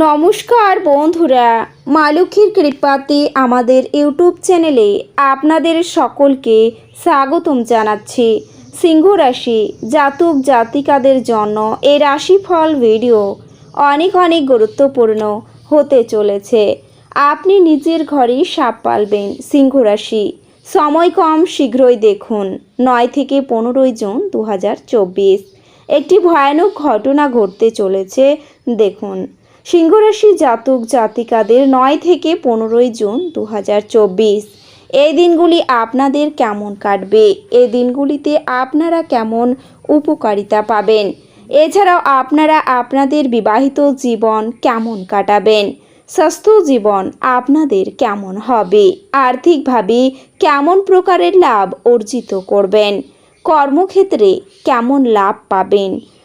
নমস্কার বন্ধুরা মা কৃপাতে আমাদের ইউটিউব চ্যানেলে আপনাদের সকলকে স্বাগতম জানাচ্ছি। সিংহ রাশি জাতক জাতিকাদের জন্য এই রাশিফল ভিডিও অনেক অনেক গুরুত্বপূর্ণ হতে চলেছে। আপনি নিজের ঘরেই সাপ পালবেন সিংহ রাশি সময় কম, শীঘ্রই দেখুন, নয় থেকে পনেরোই জুন দু হাজার চব্বিশ। একটি ভয়ানক ঘটনা ঘটতে চলেছে, দেখুন। সিংহরাশি জাতক জাতিকাদের নয় থেকে পনেরোই জুন দু হাজার চব্বিশ। এই দিনগুলি আপনাদের কেমন কাটবে? এই দিনগুলিতে আপনারা কেমন উপকারিতা পাবেন? এছাড়াও আপনারা আপনাদের বিবাহিত জীবন কেমন কাটাবেন? স্বাস্থ্য জীবন আপনাদের কেমন হবে? আর্থিকভাবে কেমন প্রকারের লাভ অর্জিত করবেন? কর্মক্ষেত্রে কেমন লাভ পাবেন?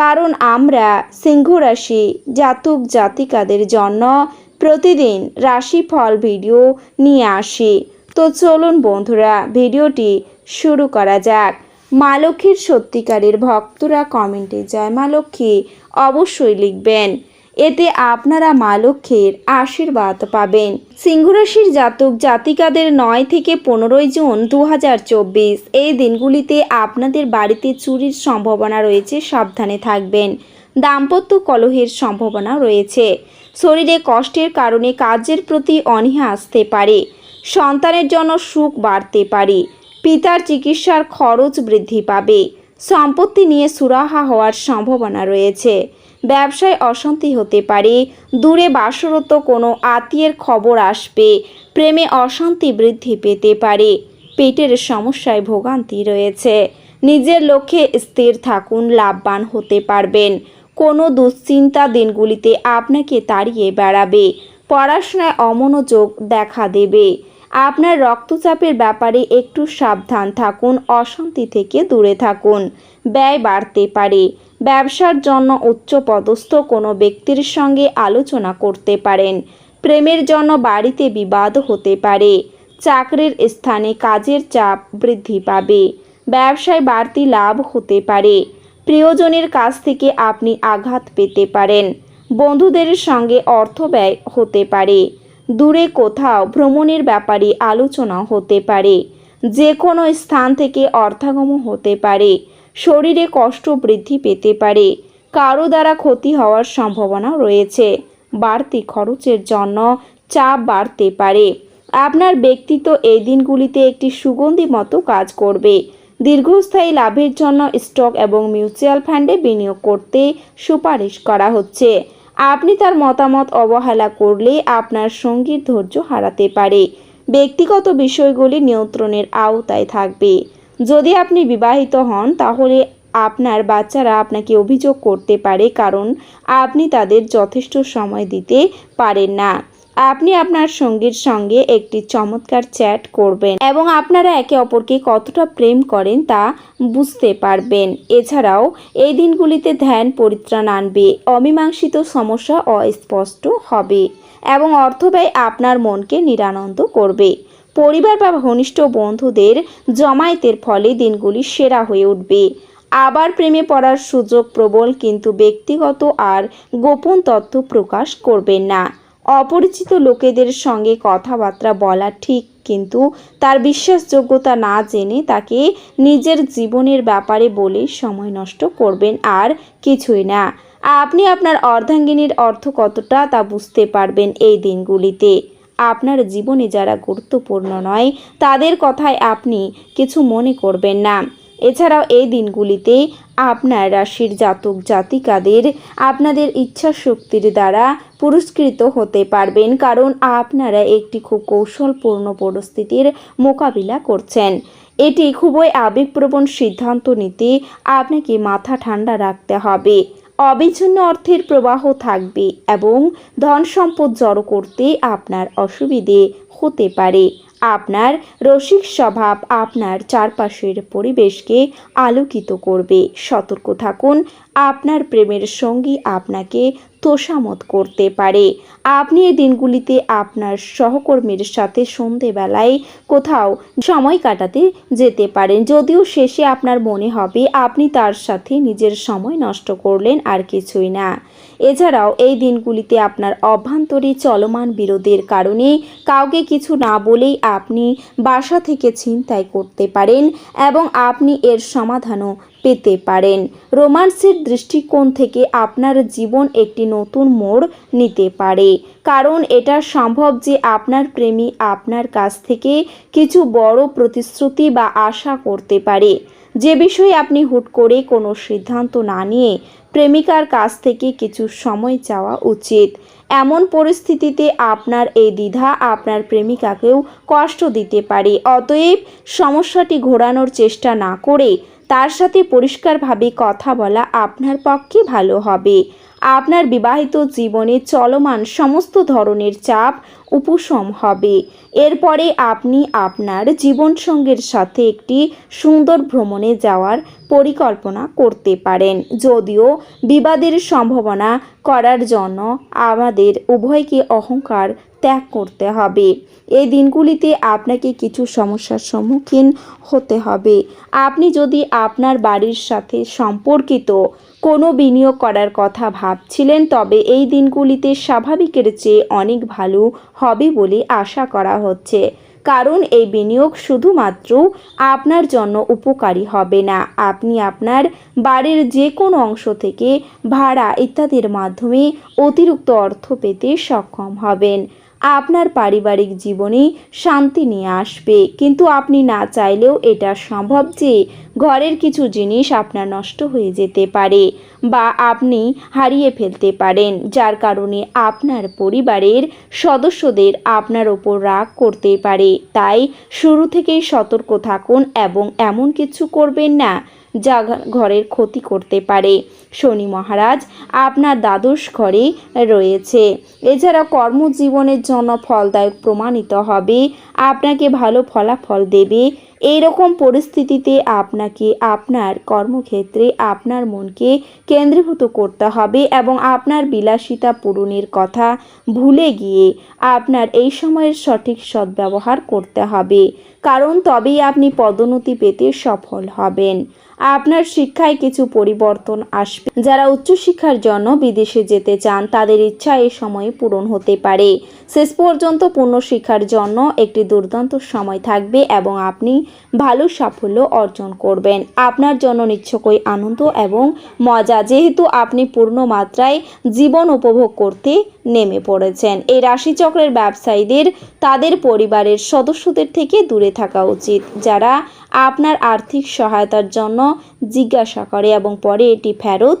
কারণ আমরা সিংহ রাশি জাতক জাতিকাদের জন্য প্রতিদিন রাশিফল ভিডিও নিয়ে আসি। তো চলুন বন্ধুরা, ভিডিওটি শুরু করা যাক। মা লক্ষ্মীর সত্যিকারের ভক্তরা কমেন্টে, জয় মা লক্ষ্মী। অবশ্যই লিখবেন। এতে আপনারা মা লক্ষ্মীর আশীর্বাদ পাবেন। সিংহরাশির জাতক জাতিকাদের নয় থেকে পনেরোই জুন দু হাজার চব্বিশ। এই দিনগুলিতে আপনাদের বাড়িতে চুরির সম্ভাবনা রয়েছে, সাবধানে থাকবেন। দাম্পত্য কলহের সম্ভাবনা রয়েছে। শরীরে কষ্টের কারণে কাজের প্রতি অনীহা আসতে পারে। সন্তানের জন্য সুখ বাড়তে পারে। পিতার চিকিৎসার খরচ বৃদ্ধি পাবে। সম্পত্তি নিয়ে সুরাহা হওয়ার সম্ভাবনা রয়েছে। ব্যবসায় অশান্তি হতে পারে। দূরে বাসরত কোনো আত্মীয়ের খবর আসবে। প্রেমে অশান্তি বৃদ্ধি পেতে পারে। পেটের সমস্যায় ভোগান্তি রয়েছে। নিজের লক্ষ্যে স্থির থাকুন, লাভবান হতে পারবেন। কোনো দুশ্চিন্তা দিনগুলিতে আপনাকে তাড়িয়ে বেড়াবে। পড়াশোনায় অমনোযোগ দেখা দেবে। আপনার রক্তচাপের ব্যাপারে একটু সাবধান থাকুন, অশান্তি থেকে দূরে থাকুন। ব্যয় বাড়তে পারে। ব্যবসার জন্য উচ্চপদস্থ কোনো ব্যক্তির সঙ্গে আলোচনা করতে পারেন। প্রেমের জন্য বাড়িতে বিবাদ হতে পারে। চাকরির স্থানে কাজের চাপ বৃদ্ধি পাবে। ব্যবসায় বাড়তি লাভ হতে পারে। প্রিয়জনের কাছ থেকে আপনি আঘাত পেতে পারেন। বন্ধুদের সঙ্গে অর্থ ব্যয় হতে পারে। দূরে কোথাও ভ্রমণের ব্যাপারে আলোচনা হতে পারে। যে কোনো স্থান থেকে অর্থাগম হতে পারে। শরীরে কষ্ট বৃদ্ধি পেতে পারে। কারও দ্বারা ক্ষতি হওয়ার সম্ভাবনা রয়েছে। বাড়তি খরচের জন্য চাপ বাড়তে পারে। আপনার ব্যক্তিত্ব এই দিনগুলিতে একটি সুগন্ধি মতো কাজ করবে। দীর্ঘস্থায়ী লাভের জন্য স্টক এবং মিউচুয়াল ফান্ডে বিনিয়োগ করতে সুপারিশ করা হচ্ছে। আপনি তার মতামত অবহেলা করলে আপনার সঙ্গীর ধৈর্য হারাতে পারে। ব্যক্তিগত বিষয়গুলি নিয়ন্ত্রণের আওতায় থাকবে। যদি আপনি বিবাহিত হন, তাহলে আপনার বাচ্চারা আপনাকে অভিযোগ করতে পারে, কারণ আপনি তাদের যথেষ্ট সময় দিতে পারেন না। আপনি আপনার সঙ্গীর সঙ্গে একটি চমৎকার চ্যাট করবেন এবং আপনারা একে অপরকে কতটা প্রেম করেন তা বুঝতে পারবেন। এছাড়াও, এই দিনগুলিতে ধ্যান পরিত্রাণ আনবে, অমীমাংসিত সমস্যা অস্পষ্ট হবে এবং অর্থব্যয় আপনার মনকে নিরানন্দ করবে। পরিবার বা ঘনিষ্ঠ বন্ধুদের জমায়েতের ফলে দিনগুলি সেরা হয়ে উঠবে। আবার প্রেমে পড়ার সুযোগ প্রবল, কিন্তু ব্যক্তিগত আর গোপন তথ্য প্রকাশ করবেন না। অপরিচিত লোকেদের সঙ্গে কথাবার্তা বলা ঠিক, কিন্তু তার বিশ্বাসযোগ্যতা না জেনে তাকে নিজের জীবনের ব্যাপারে বলে সময় নষ্ট করবেন আর কিছুই না। আপনি আপনার অর্ধাঙ্গিনীর অর্থ কতটা তা বুঝতে পারবেন এই দিনগুলিতে। আপনার জীবনে যারা গুরুত্বপূর্ণ নয়, তাদের কথায় আপনি কিছু মনে করবেন না। এছাড়াও এই দিনগুলিতে আপনার রাশির জাতক জাতিকাদের আপনাদের ইচ্ছা শক্তির দ্বারা পুরস্কৃত হতে পারবেন, কারণ আপনারা একটি খুব কৌশলপূর্ণ পরিস্থিতির মোকাবিলা করছেন। এটি খুবই আবেগপ্রবণ সিদ্ধান্ত নিতে আপনাকে মাথা ঠান্ডা রাখতে হবে। অবিচ্ছিন্ন অর্থের প্রবাহ থাকবে এবং ধন সম্পদ জড়ো করতে আপনার অসুবিধে হতে পারে। আপনার রসিক স্বভাব আপনার চারপাশের পরিবেশকে আলোকিত করবে। সতর্ক থাকুন, আপনার প্রেমের সঙ্গী আপনাকে তোষামত করতে পারে। আপনি এই দিনগুলিতে আপনার সহকর্মীর সাথে সন্ধেবেলায় কোথাও সময় কাটাতে যেতে পারেন। যদিও শেষে আপনার মনে হবে, আপনি তার সাথে নিজের সময় নষ্ট করলেন আর কিছুই না। এছাড়াও এই দিনগুলিতে আপনার অভ্যন্তরে চলমান বিরোধের কারণে কাউকে কিছু না বলেই আপনি বাসা থেকে ছিনতাই করতে পারেন এবং আপনি এর সমাধানও পেতে পারেন। রোমান্সের দৃষ্টিকোণ থেকে আপনার জীবন একটি নতুন মোড় নিতে পারে। কারণ এটা সম্ভব যে আপনার প্রেমী আপনার কাছ থেকে কিছু বড় প্রতিশ্রুতি বা আশা করতে পারে। যে বিষয়ে আপনি হুট করে কোনো সিদ্ধান্ত না নিয়ে প্রেমিকার কাছ থেকে কিছু সময় চাওয়া উচিত। এমন পরিস্থিতিতে আপনার এই দ্বিধা আপনার প্রেমিকাকেও কষ্ট দিতে পারে। অতএব সমস্যাটি ঘোরানোর চেষ্টা না করে তার সাথে পরিষ্কারভাবে কথা বলা আপনার পক্ষে ভালো হবে। আপনার বিবাহিত জীবনে চলমান সমস্ত ধরনের চাপ উপশম হবে। এরপরে আপনি আপনার জীবনসঙ্গীর সাথে একটি সুন্দর ভ্রমণে যাওয়ার পরিকল্পনা করতে পারেন। যদিও বিবাদের সম্ভাবনা করার জন্য আমাদের উভয়কে অহংকার ত্যাগ করতে হবে। এই দিনগুলিতে আপনাকে কিছু সমস্যার সম্মুখীন হতে হবে। আপনি যদি আপনার বাড়ির সাথে সম্পর্কিত কোনো বিনিয়োগ করার কথা ভাবছিলেন, তবে এই দিনগুলিতে স্বাভাবিকের চেয়ে অনেক ভালো হবে বলে আশা করা হচ্ছে। কারণ এই বিনিয়োগ শুধুমাত্র আপনার জন্য উপকারী হবে না। আপনি আপনার বাড়ির যে কোনো অংশ থেকে ভাড়া ইত্যাদির মাধ্যমে অতিরিক্ত অর্থ পেতে সক্ষম হবেন। আপনার পারিবারিক জীবনে শান্তি নিয়ে আসবে। কিন্তু আপনি না চাইলেও এটা সম্ভব যে ঘরের কিছু জিনিস আপনার নষ্ট হয়ে যেতে পারে বা আপনি হারিয়ে ফেলতে পারেন, যার কারণে আপনার পরিবারের সদস্যদের আপনার ওপর রাগ করতে পারে। তাই শুরু থেকেই সতর্ক থাকুন এবং এমন কিছু করবেন না যা ঘরের ক্ষতি করতে পারে। শনি মহারাজ, আপনার দ্বাদশ ঘরে রয়েছে। এছাড়া কর্মজীবনের জন্য ফলদায়ক প্রমাণিত হবে। আপনাকে ভালো ফলাফল দেবে। এই রকম পরিস্থিতিতে আপনাকে আপনার কর্মক্ষেত্রে আপনার মনকে কেন্দ্রীভূত করতে হবে এবং আপনার বিলাসিতা পূরণের কথা ভুলে গিয়ে আপনার এই সময়ের সঠিক সদ্ব্যবহার করতে হবে। কারণ তবেই আপনি পদোন্নতি পেতে সফল হবেন। আপনার শিক্ষায় কিছু পরিবর্তন আসবে। যারা উচ্চশিক্ষার জন্য বিদেশে যেতে চান, তাদের ইচ্ছা এই সময়ে পূরণ হতে পারে। শেষ পর্যন্ত পূর্ণ শিক্ষার জন্য একটি দুর্দান্ত সময় থাকবে এবং আপনি ভালো সাফল্য অর্জন করবেন। আপনার জন্য নিশ্চয়ই আনন্দ এবং মজা। যেহেতু আপনি পূর্ণ মাত্রায় জীবন উপভোগ করতে নেমে পড়েছেন, এই রাশিচক্রের ব্যবসায়ীদের, তাদের পরিবারের সদস্যদের থেকে দূরে থাকা উচিত, যারা আপনার আর্থিক সহায়তার জন্য জিজ্ঞাসা করে এবং পরে এটি ফেরত